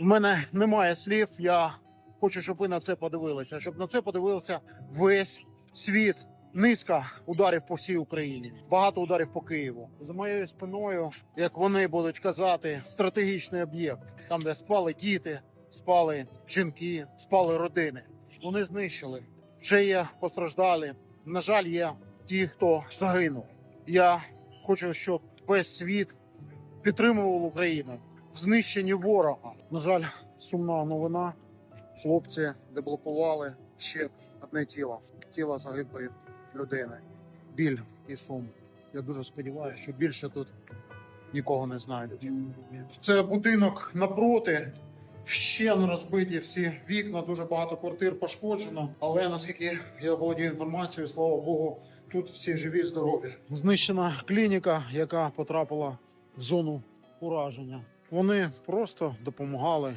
В мене немає слів. Я хочу, щоб ви на це подивилися, щоб на це подивився весь світ. Низка ударів по всій Україні, багато ударів по Києву. За моєю спиною, як вони будуть казати, стратегічний об'єкт, там, де спали діти, спали жінки, спали родини. Вони знищили. Вже є постраждалі. На жаль, є ті, хто загинув. Я хочу, щоб весь світ підтримував Україну в знищенні ворога. На жаль, сумна новина. Хлопці деблокували ще одне тіло тіло загиблої людини. Біль і сум. Я дуже сподіваюся, що більше тут нікого не знайдуть. Це будинок напроти. Ще не розбиті всі вікна, дуже багато квартир пошкоджено. Але наскільки я володію інформацією, слава Богу, тут всі живі, здорові. Знищена клініка, яка потрапила в зону ураження. Вони просто допомагали